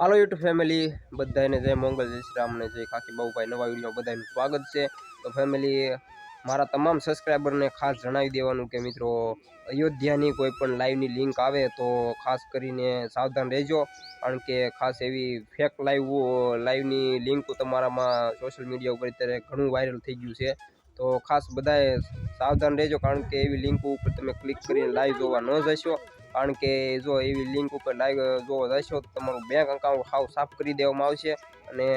હાલો YouTube family બધાને જય મંગલ, જય શ્રી રામને જય કાકી બાબુભાઈ નવા વીડિયો બધાનું સ્વાગત છે. તો ફેમિલી મારા તમામ સબસ્ક્રાઈબરને ખાસ જણાવી દેવાનું કે મિત્રો, અયોધ્યાની કોઈ પણ લાઈવની લિંક આવે તો ખાસ કરીને સાવધાન રહેજો. કારણ કે ખાસ એવી ફેક લાઈવ લાઈવની લિંક તમારામાં સોશિયલ મીડિયા ઉપર અત્યારે ઘણું વાયરલ થઈ ગયું છે. તો ખાસ બધાએ સાવધાન રહેજો, કારણ કે એવી લિંક ઉપર તમે ક્લિક કરીને લાઈવ જોવા ન જશો. કારણ કે જો એવી લિંક ઉપર લાઈવ જો જશો તો તમારું બેંક અકાઉન્ટ હાવ સાફ કરી દેવામાં આવશે અને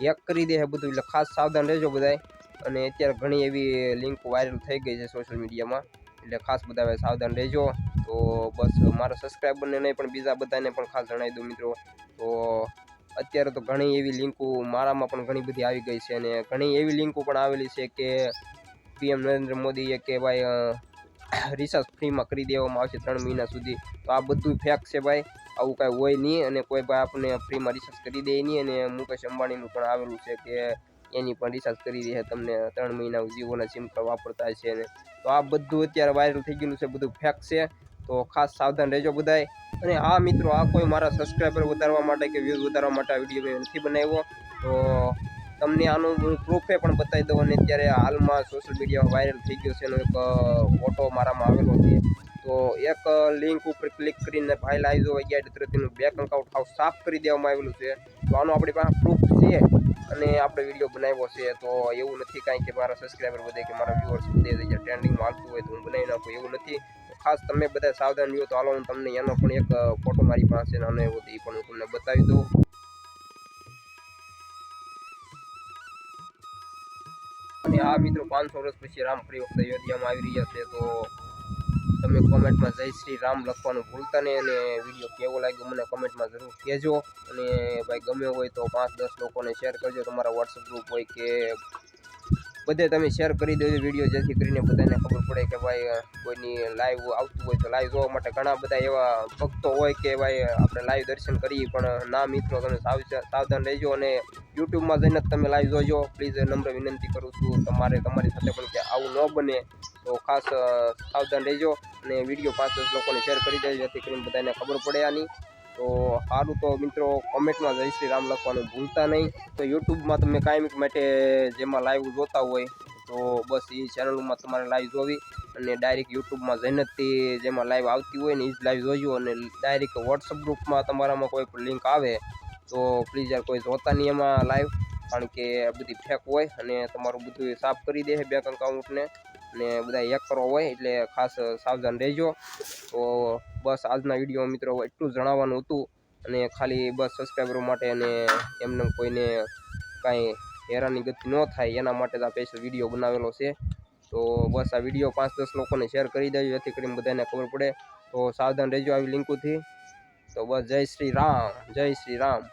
હેક કરી દે બધું. એટલે ખાસ સાવધાન રહેજો બધાય. અને અત્યારે ઘણી એવી લિંક વાયરલ થઈ ગઈ છે સોશિયલ મીડિયામાં એટલે ખાસ બધા સાવધાન રહેજો. તો બસ મારા સબસ્ક્રાઈબરને નહીં, પણ બીજા બધાને પણ ખાસ જણાવી દઉં મિત્રો. તો અત્યારે તો ઘણી એવી લિંકો મારામાં પણ ઘણી બધી આવી ગઈ છે અને ઘણી એવી લિંકો પણ આવેલી છે કે પીએમ નરેન્દ્ર મોદીએ કે ભાઈ રિચાર્જ ફ્રીમાં કરી દેવામાં આવશે ત્રણ મહિના સુધી. તો આ બધું ફેક છે ભાઈ. આવું કાંઈ હોય નહીં અને કોઈ ભાઈ આપણને ફ્રીમાં રિસર્ચ કરી દે નહીં અને મુકેશ અંબાણીનું પણ આવેલું છે કે એની પણ રિસર્ચ કરી દે તમને ત્રણ મહિના જીઓના સિમ કાર્ડ વાપરતા છે ને તો આ બધું અત્યારે વાયરલ થઈ ગયેલું છે, બધું ફેક છે. તો ખાસ સાવધાન રહેજો બધાય. અને આ મિત્રો, આ કોઈ મારા સબસ્ક્રાઈબર વધારવા માટે કે વ્યૂઝ વધારવા માટે આ વીડિયો મેં નથી બનાવ્યો, તો તમને આનું પ્રૂફે પણ બતાવી દઉં અને અત્યારે હાલમાં સોશિયલ મીડિયામાં વાયરલ થઈ ગયો છે, એનો એક ફોટો મારામાં આવેલો છે. તો એક લિંક ઉપર ક્લિક કરીને ફાઇલ આવી જો અગિયાર તરત એનું બેંક અકાઉન્ટ હાવ સાફ કરી દેવામાં આવેલું છે. તો આનો આપણી પાસે પ્રૂફ છે અને આપણે વીડિયો બનાવ્યો છે, તો એવું નથી કાંઈ કે મારા સબસ્ક્રાઈબર વધે કે મારા વ્યૂઅર્સ વધે જે ટ્રેન્ડિંગમાં હાલતું હોય તો હું બનાવી નાખું, એવું નથી. ખાસ તમે બધા સાવધાન રહ્યો તો હાલો હું તમને એનો પણ એક ફોટો મારી પાસે અને એ પણ હું તમને બતાવી દઉં. અને આ મિત્રો પાંચસો વર્ષ પછી રામ ફરી વખત અયોધ્યામાં આવી રહ્યા છે, તો તમે કોમેન્ટમાં જય શ્રી રામ લખવાનું ભૂલતા નહીં અને વીડિયો કેવો લાગ્યો મને કોમેન્ટમાં જરૂર કહેજો. અને ભાઈ ગમ્યો હોય તો પાંચ દસ લોકોને શેર કરજો, તમારા વોટ્સઅપ ગ્રુપ હોય કે બધે તમે શેર કરી દેજો વીડિયો જેથી કરીને બધાને ખબર પડે કે ભાઈ કોઈની લાઈવ આવતું હોય તો લાઈવ જોવા માટે ઘણા બધા એવા ભક્તો હોય કે ભાઈ, આપણે લાઈવ દર્શન કરીએ. પણ, ના મિત્રો, તમે સાવ, સાવધાન રહેજો અને યુટ્યુબમાં જઈને જ તમે લાઈવ જોજો. પ્લીઝ નમ્ર વિનંતી કરું છું તમારે, તમારી સાથે પણ કે આવું ન બને. તો ખાસ સાવધાન રહેજો અને વીડિયો પાંચ દસ લોકોને શેર કરી દેજો, જેથી કરીને બધાને ખબર પડે આની. તો સારું તો મિત્રો કોમેન્ટમાં જય શ્રી રામ લખવાનું ભૂલતા નહીં. તો યુટ્યુબમાં તમે કાયમિક માટે જેમાં લાઈવ જોતા હોય, તો બસ એ ચેનલમાં તમારે લાઈવ જોવી અને ડાયરેક્ટ યુટ્યુબમાં જઈને તે જેમાં લાઈવ આવતી હોય ને એ જ લાઈવ જોજો અને ડાયરેક્ટ વોટ્સઅપ ગ્રુપમાં તમારામાં કોઈ પણ લિંક આવે, તો પ્લીઝ યાર કોઈ જોતા નહીં એમાં લાઈવ કારણ કે બધી ફેક હોય અને તમારું બધું સાફ કરી દે બેંક અકાઉન્ટને અને બધા હેકરો હોય એટલે ખાસ સાવધાન રહેજો. તો બસ આજના વીડિયો મિત્રો એટલું જણાવવાનું હતું અને ખાલી બસ સબસ્ક્રાઈબરો માટે અને એમને કોઈને કાંઈ હેરાની ગતિ ન થાય એના માટે જ આ સ્પેશિયલ વીડિયો બનાવેલો છે. તો બસ આ વીડિયો પાંચ દસ લોકોને શેર કરી દેજો, જેથી કરીને બધાને ખબર પડે. તો સાવધાન રહેજો આવી લિંકોથી. તો બસ જય શ્રી રામ, જય શ્રી રામ.